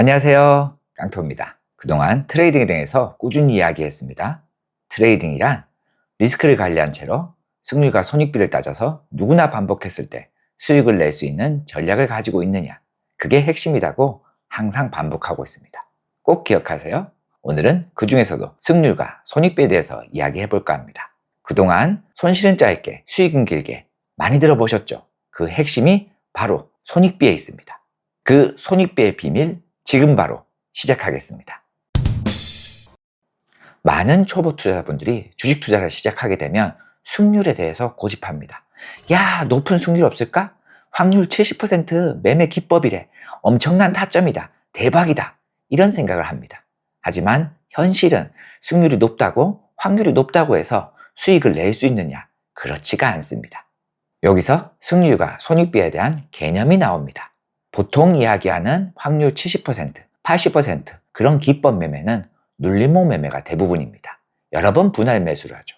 안녕하세요. 깡토입니다. 그동안 트레이딩에 대해서 꾸준히 이야기했습니다. 트레이딩이란 리스크를 관리한 채로 승률과 손익비를 따져서 누구나 반복했을 때 수익을 낼 수 있는 전략을 가지고 있느냐. 그게 핵심이라고 항상 반복하고 있습니다. 꼭 기억하세요. 오늘은 그 중에서도 승률과 손익비에 대해서 이야기해 볼까 합니다. 그동안 손실은 짧게, 수익은 길게 많이 들어보셨죠? 그 핵심이 바로 손익비에 있습니다. 그 손익비의 비밀, 지금 바로 시작하겠습니다. 많은 초보 투자자분들이 주식 투자를 시작하게 되면 승률에 대해서 고집합니다. 야, 높은 승률 없을까? 확률 70% 매매 기법이래. 엄청난 타점이다. 대박이다. 이런 생각을 합니다. 하지만 현실은 승률이 높다고 확률이 높다고 해서 수익을 낼 수 있느냐? 그렇지가 않습니다. 여기서 승률과 손익비에 대한 개념이 나옵니다. 보통 이야기하는 확률 70%, 80% 그런 기법 매매는 눌림목 매매가 대부분입니다. 여러 번 분할 매수를 하죠.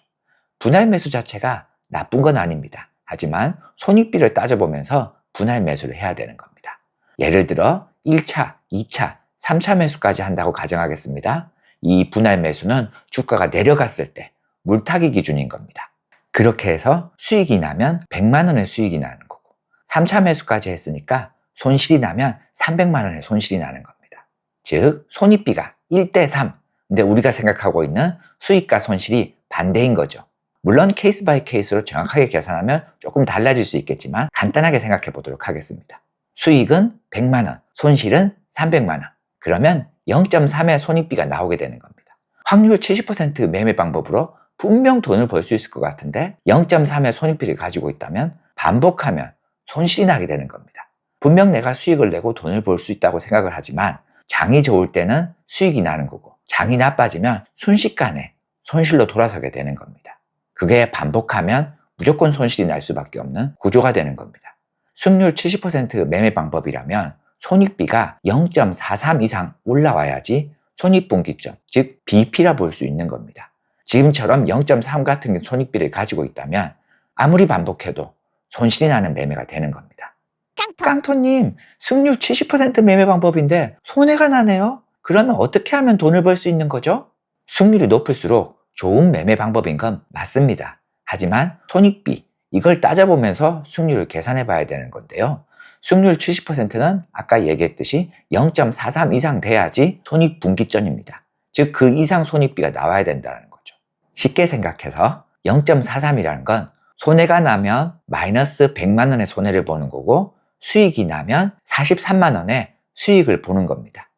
분할 매수 자체가 나쁜 건 아닙니다. 하지만 손익비를 따져보면서 분할 매수를 해야 되는 겁니다. 예를 들어 1차, 2차, 3차 매수까지 한다고 가정하겠습니다. 이 분할 매수는 주가가 내려갔을 때 물타기 기준인 겁니다. 그렇게 해서 수익이 나면 100만 원의 수익이 나는 거고 3차 매수까지 했으니까 손실이 나면 300만 원의 손실이 나는 겁니다. 즉 손익비가 1대 3. 근데 우리가 생각하고 있는 수익과 손실이 반대인 거죠. 물론 케이스 바이 케이스로 정확하게 계산하면 조금 달라질 수 있겠지만 간단하게 생각해 보도록 하겠습니다. 수익은 100만 원, 손실은 300만 원. 그러면 0.3의 손익비가 나오게 되는 겁니다. 확률 70% 매매 방법으로 분명 돈을 벌 수 있을 것 같은데 0.3의 손익비를 가지고 있다면 반복하면 손실이 나게 되는 겁니다. 분명 내가 수익을 내고 돈을 벌 수 있다고 생각을 하지만 장이 좋을 때는 수익이 나는 거고 장이 나빠지면 순식간에 손실로 돌아서게 되는 겁니다. 그게 반복하면 무조건 손실이 날 수밖에 없는 구조가 되는 겁니다. 승률 70% 매매 방법이라면 손익비가 0.43 이상 올라와야지 손익분기점, 즉 BP라 볼 수 있는 겁니다. 지금처럼 0.3 같은 손익비를 가지고 있다면 아무리 반복해도 손실이 나는 매매가 되는 겁니다. 깡토님, 승률 70% 매매 방법인데 손해가 나네요? 그러면 어떻게 하면 돈을 벌 수 있는 거죠? 승률이 높을수록 좋은 매매 방법인 건 맞습니다. 하지만 손익비, 이걸 따져보면서 승률을 계산해 봐야 되는 건데요. 승률 70%는 아까 얘기했듯이 0.43 이상 돼야지 손익분기점입니다. 즉 그 이상 손익비가 나와야 된다는 거죠. 쉽게 생각해서 0.43이라는 건 손해가 나면 마이너스 100만 원의 손해를 보는 거고 수익이 나면 43만 원의 수익을 보는 겁니다.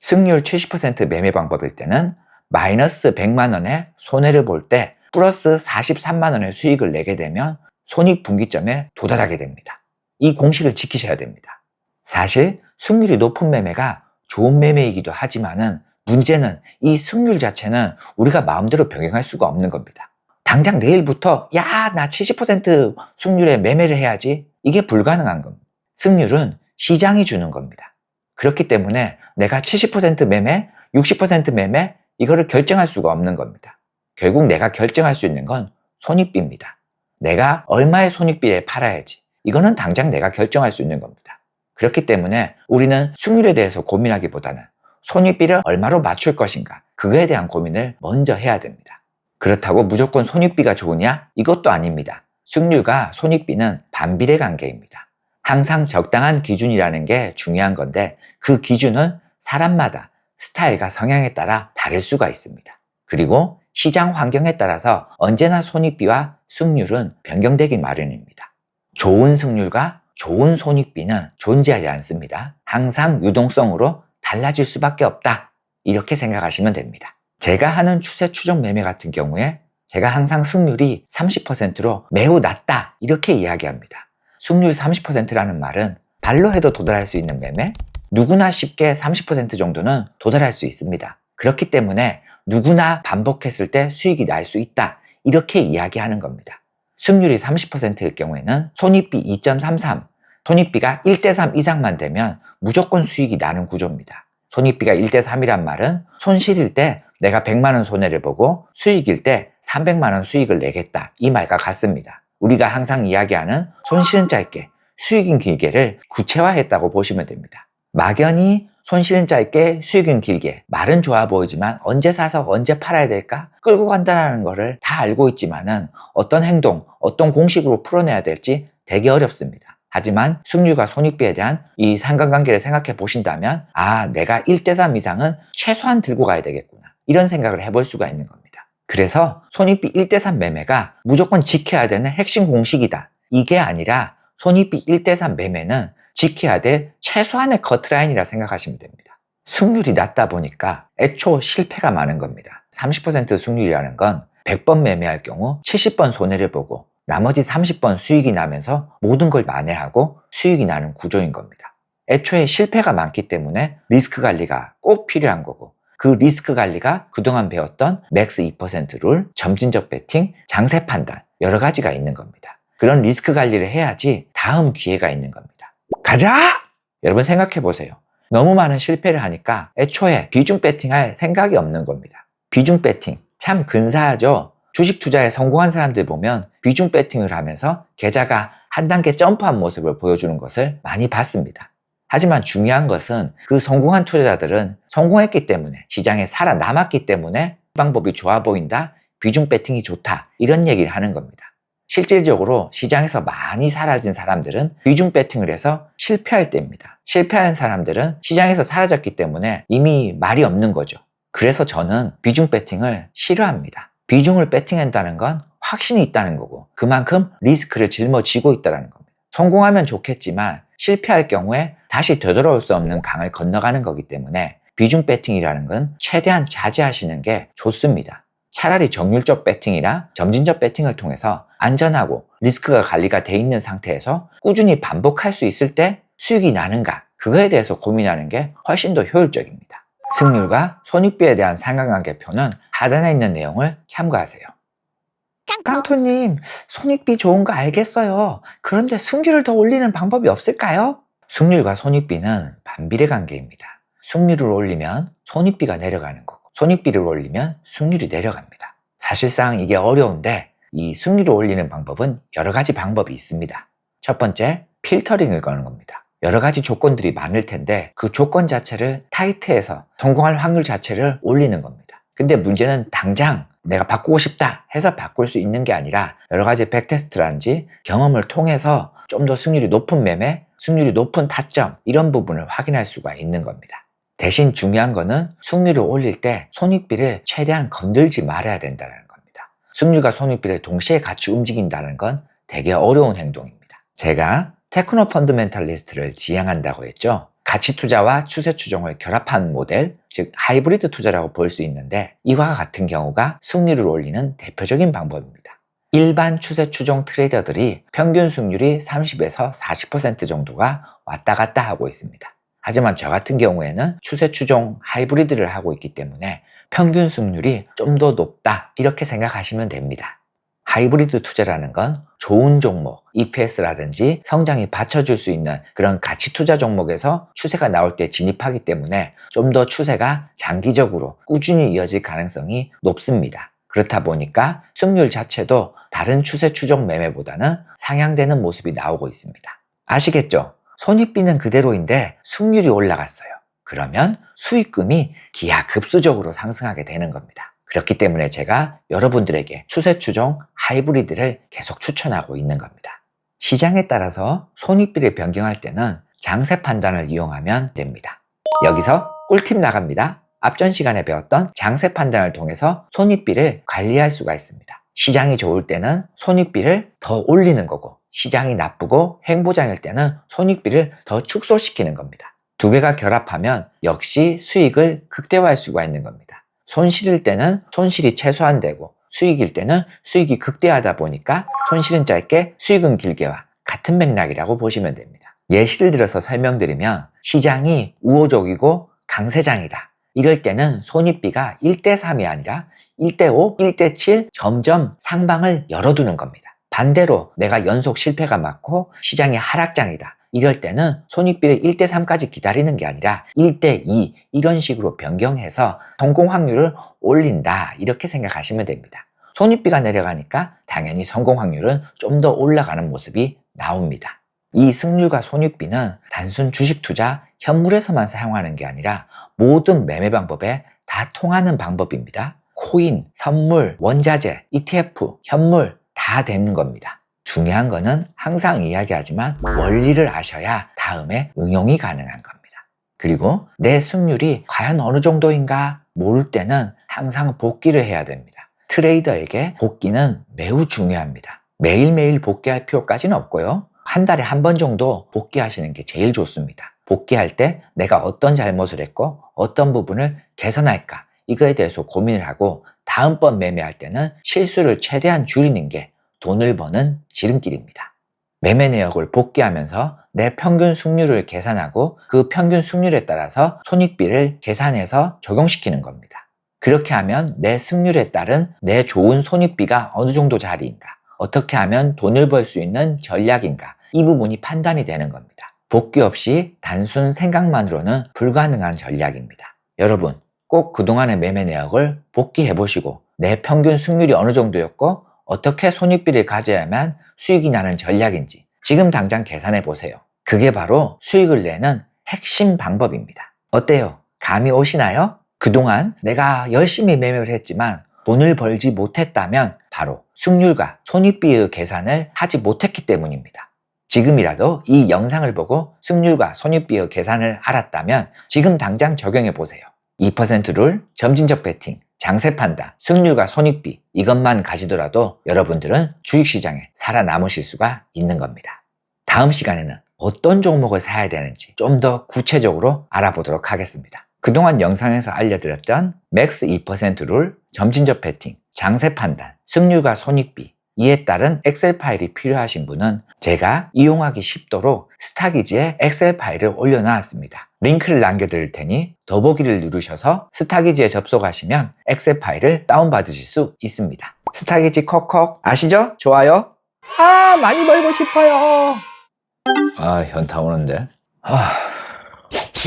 승률 70% 매매 방법일 때는 마이너스 100만 원의 손해를 볼 때 플러스 43만 원의 수익을 내게 되면 손익 분기점에 도달하게 됩니다. 이 공식을 지키셔야 됩니다. 사실 승률이 높은 매매가 좋은 매매이기도 하지만은 문제는 이 승률 자체는 우리가 마음대로 병행할 수가 없는 겁니다. 당장 내일부터 야, 나 70% 승률에 매매를 해야지. 이게 불가능한 겁니다. 승률은 시장이 주는 겁니다. 그렇기 때문에 내가 70% 매매, 60% 매매 이거를 결정할 수가 없는 겁니다. 결국 내가 결정할 수 있는 건 손익비입니다. 내가 얼마의 손익비에 팔아야지. 이거는 당장 내가 결정할 수 있는 겁니다. 그렇기 때문에 우리는 승률에 대해서 고민하기보다는 손익비를 얼마로 맞출 것인가 그거에 대한 고민을 먼저 해야 됩니다. 그렇다고 무조건 손익비가 좋으냐? 이것도 아닙니다. 승률과 손익비는 반비례 관계입니다. 항상 적당한 기준이라는 게 중요한 건데 그 기준은 사람마다 스타일과 성향에 따라 다를 수가 있습니다. 그리고 시장 환경에 따라서 언제나 손익비와 승률은 변경되기 마련입니다. 좋은 승률과 좋은 손익비는 존재하지 않습니다. 항상 유동성으로 달라질 수밖에 없다. 이렇게 생각하시면 됩니다. 제가 하는 추세 추정 매매 같은 경우에 제가 항상 승률이 30%로 매우 낮다. 이렇게 이야기합니다. 승률 30%라는 말은 발로 해도 도달할 수 있는 매매, 누구나 쉽게 30% 정도는 도달할 수 있습니다. 그렇기 때문에 누구나 반복했을 때 수익이 날 수 있다. 이렇게 이야기하는 겁니다. 승률이 30%일 경우에는 손익비 2.33, 손익비가 1대3 이상만 되면 무조건 수익이 나는 구조입니다. 손익비가 1대3이란 말은 손실일 때 내가 100만원 손해를 보고 수익일 때 300만원 수익을 내겠다. 이 말과 같습니다. 우리가 항상 이야기하는 손실은 짧게, 수익인 길게를 구체화했다고 보시면 됩니다. 막연히 손실은 짧게 수익은 길게 말은 좋아 보이지만 언제 사서 언제 팔아야 될까 끌고 간다는 거를 다 알고 있지만은 어떤 행동 어떤 공식으로 풀어내야 될지 되게 어렵습니다. 하지만 수익률과 손익비에 대한 이 상관관계를 생각해 보신다면 아 내가 1대3 이상은 최소한 들고 가야 되겠구나 이런 생각을 해볼 수가 있는 겁니다. 그래서 손익비 1대3 매매가 무조건 지켜야 되는 핵심 공식이다. 이게 아니라 손익비 1대3 매매는 지켜야 될 최소한의 커트라인이라 생각하시면 됩니다. 승률이 낮다 보니까 애초 실패가 많은 겁니다. 30% 승률이라는 건 100번 매매할 경우 70번 손해를 보고 나머지 30번 수익이 나면서 모든 걸 만회하고 수익이 나는 구조인 겁니다. 애초에 실패가 많기 때문에 리스크 관리가 꼭 필요한 거고 그 리스크 관리가 그동안 배웠던 맥스 2% 룰, 점진적 베팅, 장세 판단 여러 가지가 있는 겁니다. 그런 리스크 관리를 해야지 다음 기회가 있는 겁니다. 가자! 여러분 생각해 보세요. 너무 많은 실패를 하니까 애초에 비중 배팅할 생각이 없는 겁니다. 비중 배팅 참 근사하죠. 주식 투자에 성공한 사람들 보면 비중 배팅을 하면서 계좌가 한 단계 점프한 모습을 보여주는 것을 많이 봤습니다. 하지만 중요한 것은 그 성공한 투자자들은 성공했기 때문에 시장에 살아남았기 때문에 방법이 좋아 보인다, 비중 배팅이 좋다 이런 얘기를 하는 겁니다. 실질적으로 시장에서 많이 사라진 사람들은 비중 배팅을 해서 실패할 때입니다. 실패한 사람들은 시장에서 사라졌기 때문에 이미 말이 없는 거죠. 그래서 저는 비중 배팅을 싫어합니다. 비중을 배팅한다는 건 확신이 있다는 거고 그만큼 리스크를 짊어지고 있다는 겁니다. 성공하면 좋겠지만 실패할 경우에 다시 되돌아올 수 없는 강을 건너가는 거기 때문에 비중 배팅이라는 건 최대한 자제하시는 게 좋습니다. 차라리 정률적 배팅이나 점진적 배팅을 통해서 안전하고 리스크가 관리가 돼 있는 상태에서 꾸준히 반복할 수 있을 때 수익이 나는가 그거에 대해서 고민하는 게 훨씬 더 효율적입니다. 승률과 손익비에 대한 상관관계표는 하단에 있는 내용을 참고하세요. 깡토님, 손익비 좋은 거 알겠어요. 그런데 승률을 더 올리는 방법이 없을까요? 승률과 손익비는 반비례 관계입니다. 승률을 올리면 손익비가 내려가는 거고, 손익비를 올리면 승률이 내려갑니다. 사실상 이게 어려운데 이 승률을 올리는 방법은 여러 가지 방법이 있습니다. 첫 번째, 필터링을 거는 겁니다. 여러 가지 조건들이 많을 텐데 그 조건 자체를 타이트해서 성공할 확률 자체를 올리는 겁니다. 근데 문제는 당장 내가 바꾸고 싶다 해서 바꿀 수 있는 게 아니라 여러 가지 백테스트라든지 경험을 통해서 좀 더 승률이 높은 매매, 승률이 높은 타점 이런 부분을 확인할 수가 있는 겁니다. 대신 중요한 거는 승률을 올릴 때 손익비를 최대한 건들지 말아야 된다는 겁니다. 승률과 손익비를 동시에 같이 움직인다는 건 되게 어려운 행동입니다. 제가 테크노 펀드멘탈리스트를 지향한다고 했죠. 가치 투자와 추세 추종을 결합한 모델, 즉 하이브리드 투자라고 볼 수 있는데 이와 같은 경우가 승률을 올리는 대표적인 방법입니다. 일반 추세 추종 트레이더들이 평균 승률이 30에서 40% 정도가 왔다 갔다 하고 있습니다. 하지만 저 같은 경우에는 추세 추종 하이브리드를 하고 있기 때문에 평균 승률이 좀 더 높다 이렇게 생각하시면 됩니다. 하이브리드 투자라는 건 좋은 종목, EPS라든지 성장이 받쳐줄 수 있는 그런 가치 투자 종목에서 추세가 나올 때 진입하기 때문에 좀 더 추세가 장기적으로 꾸준히 이어질 가능성이 높습니다. 그렇다 보니까 승률 자체도 다른 추세 추종 매매보다는 상향되는 모습이 나오고 있습니다. 아시겠죠? 손익비는 그대로인데 승률이 올라갔어요. 그러면 수익금이 기하급수적으로 상승하게 되는 겁니다. 그렇기 때문에 제가 여러분들에게 추세 추종 하이브리드를 계속 추천하고 있는 겁니다. 시장에 따라서 손익비를 변경할 때는 장세 판단을 이용하면 됩니다. 여기서 꿀팁 나갑니다. 앞전 시간에 배웠던 장세 판단을 통해서 손익비를 관리할 수가 있습니다. 시장이 좋을 때는 손익비를 더 올리는 거고 시장이 나쁘고 횡보장일 때는 손익비를 더 축소시키는 겁니다. 두 개가 결합하면 역시 수익을 극대화할 수가 있는 겁니다. 손실일 때는 손실이 최소한되고 수익일 때는 수익이 극대화하다 보니까 손실은 짧게 수익은 길게와 같은 맥락이라고 보시면 됩니다. 예시를 들어서 설명드리면 시장이 우호적이고 강세장이다. 이럴 때는 손익비가 1대3이 아니라 1대5, 1대7 점점 상방을 열어두는 겁니다. 반대로 내가 연속 실패가 많고 시장이 하락장이다. 이럴 때는 손익비를 1대3까지 기다리는 게 아니라 1대2 이런 식으로 변경해서 성공 확률을 올린다. 이렇게 생각하시면 됩니다. 손익비가 내려가니까 당연히 성공 확률은 좀 더 올라가는 모습이 나옵니다. 이 승률과 손익비는 단순 주식 투자, 현물에서만 사용하는 게 아니라 모든 매매 방법에 다 통하는 방법입니다. 코인, 선물, 원자재, ETF, 현물 다 되는 겁니다. 중요한 거는 항상 이야기하지만 원리를 아셔야 다음에 응용이 가능한 겁니다. 그리고 내 승률이 과연 어느 정도인가 모를 때는 항상 복귀를 해야 됩니다. 트레이더에게 복귀는 매우 중요합니다. 매일매일 복귀할 필요까지는 없고요. 한 달에 한 번 정도 복귀하시는 게 제일 좋습니다. 복귀할 때 내가 어떤 잘못을 했고 어떤 부분을 개선할까 이거에 대해서 고민을 하고 다음번 매매할 때는 실수를 최대한 줄이는 게 돈을 버는 지름길입니다. 매매 내역을 복귀하면서 내 평균 승률을 계산하고 그 평균 승률에 따라서 손익비를 계산해서 적용시키는 겁니다. 그렇게 하면 내 승률에 따른 내 좋은 손익비가 어느 정도 자리인가, 어떻게 하면 돈을 벌 수 있는 전략인가, 이 부분이 판단이 되는 겁니다. 복귀 없이 단순 생각만으로는 불가능한 전략입니다. 여러분, 꼭 그동안의 매매 내역을 복귀해 보시고 내 평균 승률이 어느 정도였고 어떻게 손익비를 가져야만 수익이 나는 전략인지 지금 당장 계산해 보세요. 그게 바로 수익을 내는 핵심 방법입니다. 어때요? 감이 오시나요? 그동안 내가 열심히 매매를 했지만 돈을 벌지 못했다면 바로 승률과 손익비의 계산을 하지 못했기 때문입니다. 지금이라도 이 영상을 보고 승률과 손익비의 계산을 알았다면 지금 당장 적용해 보세요. 2%룰, 점진적 베팅, 장세 판단, 승률과 손익비 이것만 가지더라도 여러분들은 주식시장에 살아남으실 수가 있는 겁니다. 다음 시간에는 어떤 종목을 사야 되는지 좀 더 구체적으로 알아보도록 하겠습니다. 그동안 영상에서 알려드렸던 맥스 2%룰, 점진적 베팅, 장세 판단, 승률과 손익비 이에 따른 엑셀 파일이 필요하신 분은 제가 이용하기 쉽도록 스타기지에 엑셀 파일을 올려놨습니다. 링크를 남겨드릴 테니 더보기를 누르셔서 스타기지에 접속하시면 엑셀 파일을 다운받으실 수 있습니다. 스타기지 콕콕 아시죠? 좋아요? 아 많이 벌고 싶어요. 아 현타 오는데. 아,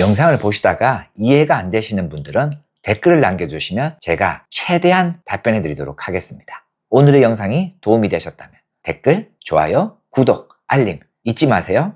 영상을 보시다가 이해가 안 되시는 분들은 댓글을 남겨주시면 제가 최대한 답변해 드리도록 하겠습니다. 오늘의 영상이 도움이 되셨다면 댓글, 좋아요, 구독, 알림 잊지 마세요.